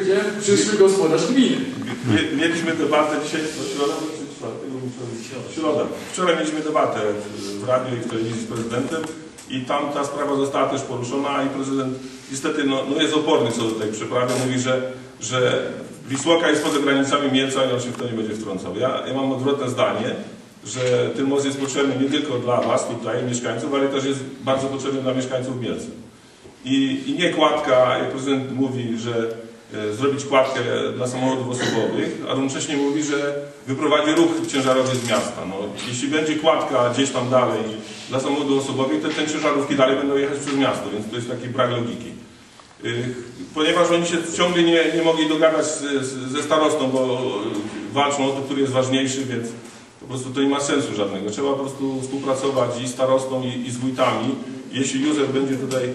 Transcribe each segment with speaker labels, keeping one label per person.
Speaker 1: Gdzie przyszły gospodarz gminy.
Speaker 2: Mie- Mieliśmy debatę dzisiaj, to środa czy czwartek? Środa. Wczoraj mieliśmy debatę w- radiu i w telewizji z prezydentem i tam ta sprawa została też poruszona i prezydent niestety no, no jest oporny co do tej przeprawy. Mówi, że, że Wisłoka jest poza granicami Mielca i on się w to nie będzie wtrącał. Ja, ja mam odwrotne zdanie, że ten most jest potrzebny nie tylko dla Was tutaj, mieszkańców, ale też jest bardzo potrzebny dla mieszkańców Mielca. I, I nie kładka, jak prezydent mówi, że zrobić kładkę dla samochodów osobowych, a równocześnie mówi, że wyprowadzi ruch ciężarowy z miasta. No, jeśli będzie kładka gdzieś tam dalej dla samochodów osobowych, to te ciężarówki dalej będą jechać przez miasto, więc to jest taki brak logiki. Y, Ponieważ oni się ciągle nie, nie mogli dogadać ze starostą, bo walczą o to, który jest ważniejszy, więc po prostu to nie ma sensu żadnego. Trzeba po prostu współpracować i starostą, i, i z wójtami. Jeśli Józef będzie tutaj,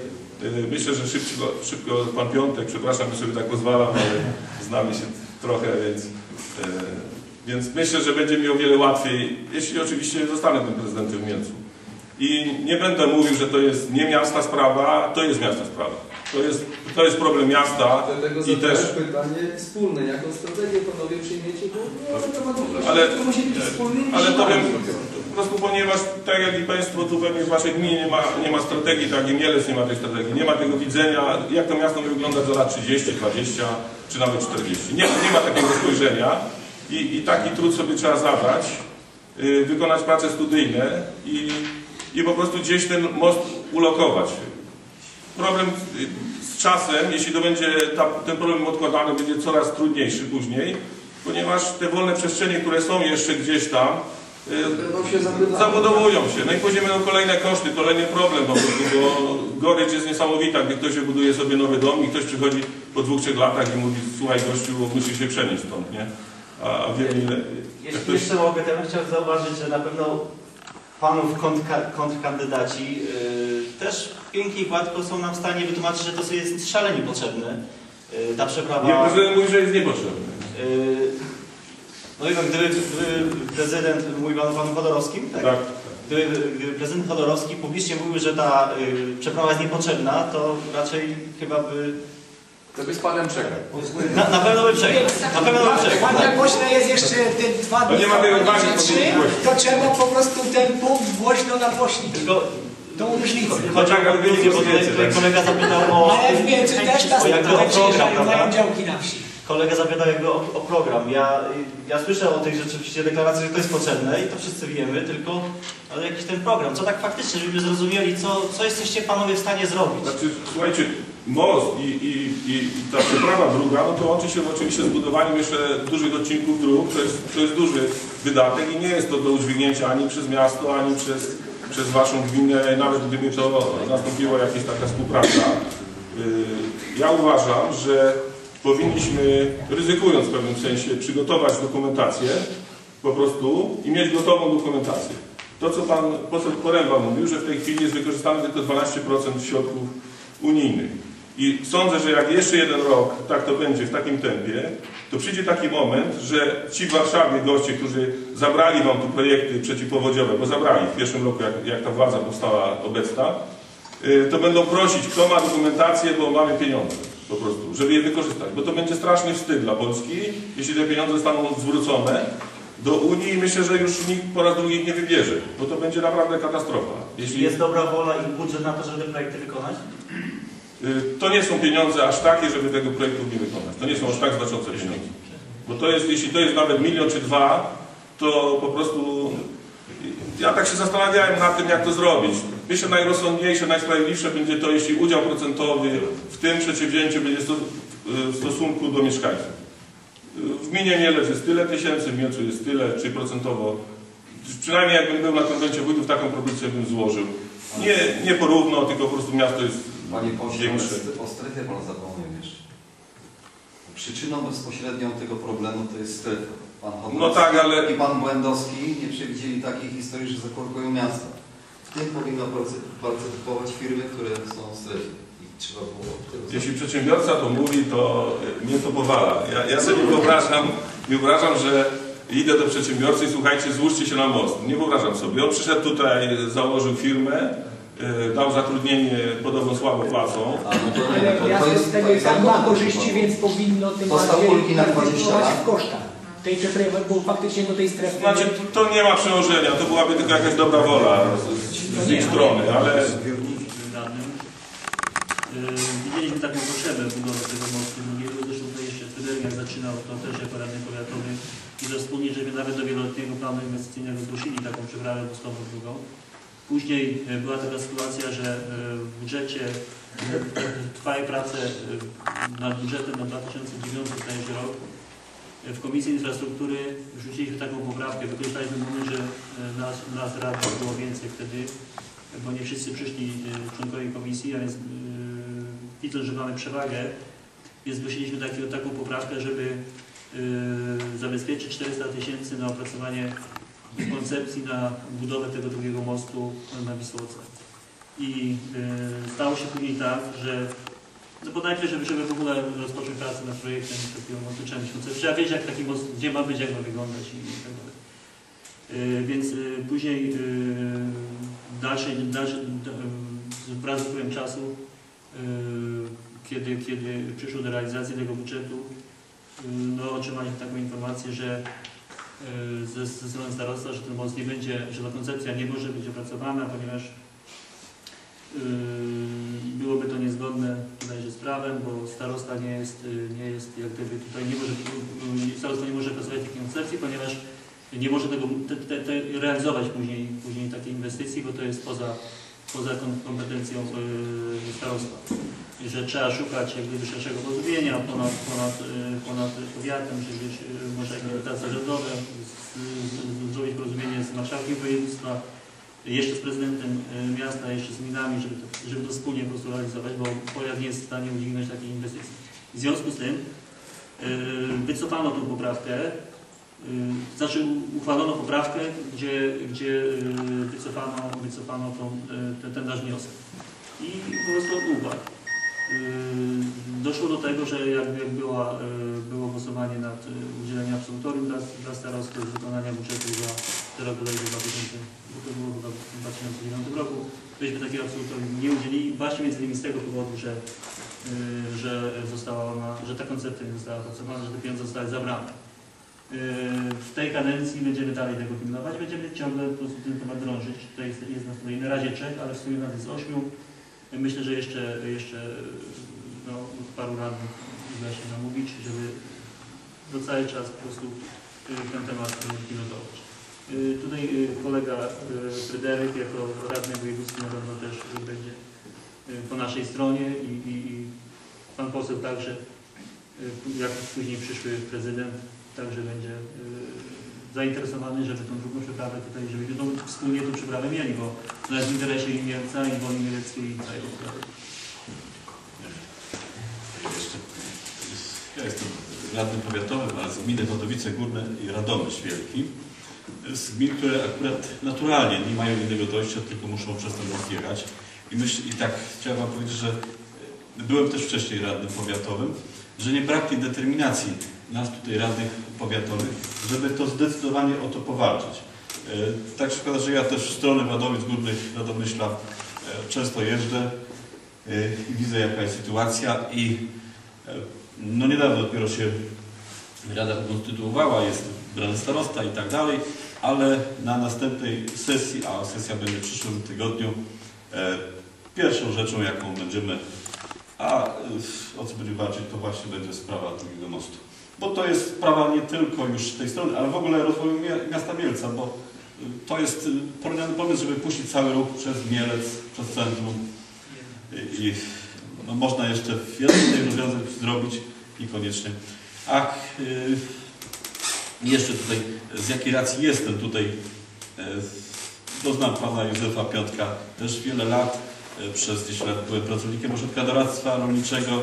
Speaker 2: myślę, że szybko, szybko pan Piątek, przepraszam, że sobie tak pozwalam, ale znamy się trochę, więc, y, więc myślę, że będzie mi o wiele łatwiej, jeśli oczywiście zostanę tym prezydentem w Mielcu. I nie będę mówił, że to jest nie miasta sprawa, to jest miasta sprawa. To jest, to jest problem miasta
Speaker 1: Dlatego
Speaker 2: i też
Speaker 1: pytanie wspólne. Jaką strategię panowie przyjmiecie? Bo no,
Speaker 2: Ale-
Speaker 1: to musi być wspólny
Speaker 2: Ale powiem prostu, ponieważ tak jak i Państwo tu pewnie w Waszej gminie nie ma, nie ma strategii, tak i Mielec nie ma tej strategii, nie ma tego widzenia, jak to miasto ma wyglądać za lat 30, 20 czy nawet 40. Nie, nie ma takiego spojrzenia i, i taki trud sobie trzeba zadać, y, wykonać prace studyjne i, i po prostu gdzieś ten most ulokować. Problem y, z czasem, jeśli to będzie ta, ten problem odkładany, będzie coraz trudniejszy później, ponieważ te wolne przestrzenie, które są jeszcze gdzieś tam,
Speaker 1: się
Speaker 2: zabudowują się. No i później będą kolejne koszty, kolejny problem po prostu, bo gorycz jest niesamowita, gdy ktoś buduje sobie nowy dom i ktoś przychodzi po dwóch, trzech latach i mówi, słuchaj gościu, musisz się przenieść stąd, nie? A a wiem ile...
Speaker 3: Jeśli
Speaker 2: ktoś-
Speaker 3: jeszcze mogę, to ja bym chciał zauważyć, że na pewno panów kontrka- kontrkandydaci yy, też pięknie i gładko są nam w stanie wytłumaczyć, że to sobie jest szalenie potrzebne. Yy, ta
Speaker 2: Nie,
Speaker 3: przeprawa.
Speaker 2: prezydent mówi, że jest niepotrzebny.
Speaker 3: Yy, no i gdyby, gdyby prezydent, mówi pan o panu Chodorowskim, tak?
Speaker 2: Tak.
Speaker 3: Gdyby, gdyby prezydent Chodorowski publicznie mówił, że ta yy, przeprawa jest niepotrzebna, to raczej chyba by.
Speaker 1: To by z panem czekał.
Speaker 3: Na, na pewno by przegrał. Na pewno by przegrał.
Speaker 4: Pan
Speaker 3: tak.
Speaker 4: jak głośno jest jeszcze te dwa
Speaker 2: To
Speaker 4: dni
Speaker 2: nie ma tej odwagi
Speaker 4: czy
Speaker 2: powiedzieć
Speaker 4: trzy, to trzeba po prostu ten punkt głośno nagłośnić.
Speaker 3: Tylko
Speaker 4: Do ulicy.
Speaker 3: chodzi
Speaker 2: tak,
Speaker 3: tutaj kolega zapytał o...
Speaker 4: Ale w Mielcu też ta sprawa przyjeżdżają, mają działki na wsi.
Speaker 3: Kolega zapytał jakby o, o program. Ja, ja słyszę o tej rzeczywiście deklaracji, że to jest potrzebne i to wszyscy wiemy, tylko ale jakiś ten program, co tak faktycznie, żebyśmy zrozumieli, co, co jesteście panowie w stanie zrobić.
Speaker 2: Znaczy, słuchajcie, most i, i, i, ta przeprawa druga, no to łączy się oczywiście z budowaniem jeszcze dużych odcinków dróg, to jest, to jest duży wydatek i nie jest to do udźwignięcia ani przez miasto, ani przez, przez waszą gminę, nawet gdyby to nastąpiła jakaś taka współpraca. Yy, Ja uważam, że powinniśmy, ryzykując w pewnym sensie, przygotować dokumentację po prostu i mieć gotową dokumentację. To, co pan poseł Poręba mówił, że w tej chwili jest wykorzystane tylko 12% środków unijnych. I sądzę, że jak jeszcze jeden rok tak to będzie w takim tempie, to przyjdzie taki moment, że ci w Warszawie goście, którzy zabrali wam tu projekty przeciwpowodziowe, bo zabrali w pierwszym roku, jak, jak ta władza powstała obecna, y, to będą prosić, kto ma dokumentację, bo mamy pieniądze po prostu, żeby je wykorzystać. Bo to będzie straszny wstyd dla Polski, jeśli te pieniądze zostaną zwrócone do Unii i myślę, że już nikt po raz drugi ich nie wybierze, bo to będzie naprawdę katastrofa. Jeśli
Speaker 3: Jest dobra wola i budżet na to, żeby te projekty wykonać?
Speaker 2: y, to nie są pieniądze aż takie, żeby tego projektu nie wykonać. To nie są aż tak znaczące pieniądze. Bo to jest, jeśli to jest nawet milion czy dwa, to po prostu ja tak się zastanawiałem nad tym, jak to zrobić. Myślę, najrozsądniejsze, najsprawiedliwsze będzie to, jeśli udział procentowy w tym przedsięwzięciu będzie w stosunku do mieszkańców. W gminie Mielec jest tyle tysięcy, w Mielcu jest tyle, czy procentowo. Przynajmniej jakbym był na konwencie wójtów, taką propozycję bym złożył. Nie, nie porówno, tylko po prostu miasto jest
Speaker 5: Panie pośle,
Speaker 2: Większy.
Speaker 5: ale o strefie pan zapomniał jeszcze. Przyczyną bezpośrednią tego problemu to jest strefa. Pan
Speaker 2: No tak, ale-
Speaker 5: i pan Błędowski nie przewidzieli takiej historii, że zakorkują miasta. Tym powinno party- partycypować firmy, które są w strefie. I trzeba było tego
Speaker 2: Jeśli przedsiębiorca to mówi, to e, mnie to powala. Ja, ja sobie nie wyobrażam, nie wyobrażam, że idę do przedsiębiorcy i słuchajcie, złóżcie się na most. Nie wyobrażam sobie. On przyszedł tutaj, założył firmę, e, dał zatrudnienie podobno słabo płacą.
Speaker 5: A, no to,
Speaker 4: Ale
Speaker 5: to, to jest,
Speaker 4: z tego i tak ma korzyści, więc powinno tym bardziej
Speaker 5: na 20
Speaker 4: partycypować
Speaker 5: lat.
Speaker 4: w kosztach. Tej strefy, bo faktycznie do tej strefy...
Speaker 2: Znaczy, to, to nie ma przełożenia, to byłaby tylko jakaś dobra wola z, ich strony, ale
Speaker 3: radnym. Yy, Widzieliśmy taką potrzebę budowy tego mostu drugiego, zresztą to jeszcze Fryderyk jak zaczynał, to też jako radny powiatowy i że wspólnie, żeby nawet do wieloletniego planu inwestycyjnego zgłosili taką przeprawę mostową drugą. Później yy, była taka sytuacja, że yy, w budżecie trwają prace nad budżetem na 2009 zdaje się rok. Yy, W Komisji Infrastruktury wrzuciliśmy taką poprawkę, wykorzystaliśmy moment, że yy, nas, nas radnych było więcej wtedy, bo nie wszyscy przyszli y, członkowie komisji, a więc y, widząc, że mamy przewagę, więc zgłosiliśmy takiego, taką poprawkę, żeby y, zabezpieczyć 400 tysięcy na opracowanie koncepcji na budowę tego drugiego mostu na Wisłoce. I y, stało się później tak, że no bo najpierw, żeby, żeby w ogóle rozpocząć pracę nad projektem takiego mostu, trzeba wiedzieć, jak taki most, gdzie ma być, jak ma wyglądać i, tak dalej. Y, Więc y, później y, dalszy, dalszy, d- y, wraz z upływem czasu, kiedy, kiedy przyszło do realizacji tego budżetu, no, otrzymaliśmy taką informację, że ze, ze strony starostwa, że ten most nie będzie, że ta koncepcja nie może być opracowana, ponieważ byłoby to niezgodne z prawem, bo starosta nie jest, y, nie jest jak gdyby tutaj nie może, y, starosta nie może pracować takiej koncepcji, ponieważ nie może tego te, te, te realizować później, później takiej inwestycji, bo to jest poza, poza kom- kompetencją yy, starostwa. I że trzeba szukać jak gdyby szerszego porozumienia ponad, ponad, yy, ponad powiatem, czy gdzieś yy, może jakieś dotacje rządowe, zrobić porozumienie z marszałkiem województwa, jeszcze z prezydentem e, miasta, jeszcze z gminami, żeby to, żeby to wspólnie po prostu realizować, bo Poland nie jest w stanie udźwignąć takiej inwestycji. W związku z tym e, wycofano tą poprawkę, e, znaczy uchwalono poprawkę, gdzie, gdzie wycofano, wycofano tą, ten, ten nasz wniosek. I po prostu upadł. Doszło do tego, że jakby była, było głosowanie nad udzieleniem absolutorium dla, dla starosty wykonania budżetu za rok 2020. 2009 roku. Myśmy takiego absolutorium nie udzielili, właśnie między innymi z tego powodu, że, y, że została ona, że ta koncepcja nie została opracowana, że te pieniądze zostały zabrane. Yy, W tej kadencji będziemy dalej tego pilnować, będziemy ciągle po prostu ten temat drążyć. Tutaj jest, jest nas tutaj na razie trzech, ale w sumie nas jest ośmiu. Myślę, że jeszcze, jeszcze no, paru radnych uda się namówić, żeby do cały czas po prostu yy, ten temat yy, pilotować. Yy, Tutaj yy, kolega yy, Fryderyk jako radny wojewódzki na pewno też będzie po naszej stronie i, i, i pan poseł także, jak później przyszły prezydent, także będzie y, zainteresowany, żeby tą drugą przeprawę tutaj, żebyśmy tą, wspólnie tą przeprawę mieli, bo to jest w interesie i Mielca, i Woli Mieleckiej, i kraju.
Speaker 6: Jeszcze, ja jestem radnym powiatowym, ale z gminy Wodowice Górne i Radomyśl Wielki. Z gmin, które akurat naturalnie nie mają innego dojścia, tylko muszą przez ten most jechać. I, myśl, I tak chciałem Wam powiedzieć, że e, byłem też wcześniej radnym powiatowym, że nie brak tej determinacji nas tutaj radnych powiatowych, żeby to zdecydowanie o to powalczyć. E, Tak się że ja też w stronę Wadowic Górnych Radomyśla e, często jeżdżę i widzę jaka jest sytuacja i no niedawno dopiero się Rada ukonstytuowała, jest brany starosta i tak dalej, ale na następnej sesji, a sesja będzie w przyszłym tygodniu, e, pierwszą rzeczą jaką będziemy, a o co będziemy walczyć, to właśnie będzie sprawa drugiego mostu. Bo to jest sprawa nie tylko już tej strony, ale w ogóle rozwoju mia- miasta Mielca, bo to jest y, porównany pomysł, żeby puścić cały ruch przez Mielec, przez centrum i, no, można jeszcze innych rozwiązań zrobić, niekoniecznie. A y, jeszcze tutaj, z jakiej racji jestem tutaj, y, to znam pana Józefa Piątka też wiele lat, y, przez 10 lat byłem pracownikiem ośrodka doradztwa rolniczego,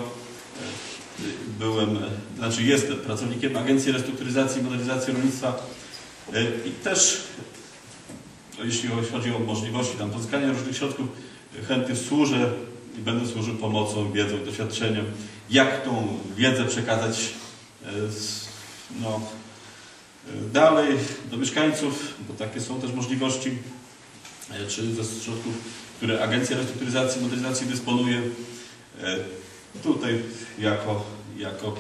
Speaker 6: y, byłem, e, znaczy jestem pracownikiem Agencji Restrukturyzacji i Modernizacji Rolnictwa. E, i też jeśli chodzi o możliwości tam pozyskania różnych środków, e, chętnie służę i będę służył pomocą, wiedzą, doświadczeniem, jak tą wiedzę przekazać e, no, e, dalej do mieszkańców, bo takie są też możliwości. e, czy ze środków, które Agencja Restrukturyzacji i Modernizacji dysponuje. E, Tutaj jako, jako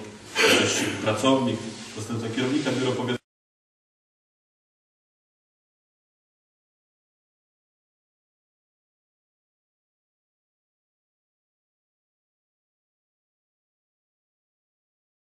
Speaker 6: pracownik, zastępca kierownika biura powiatowego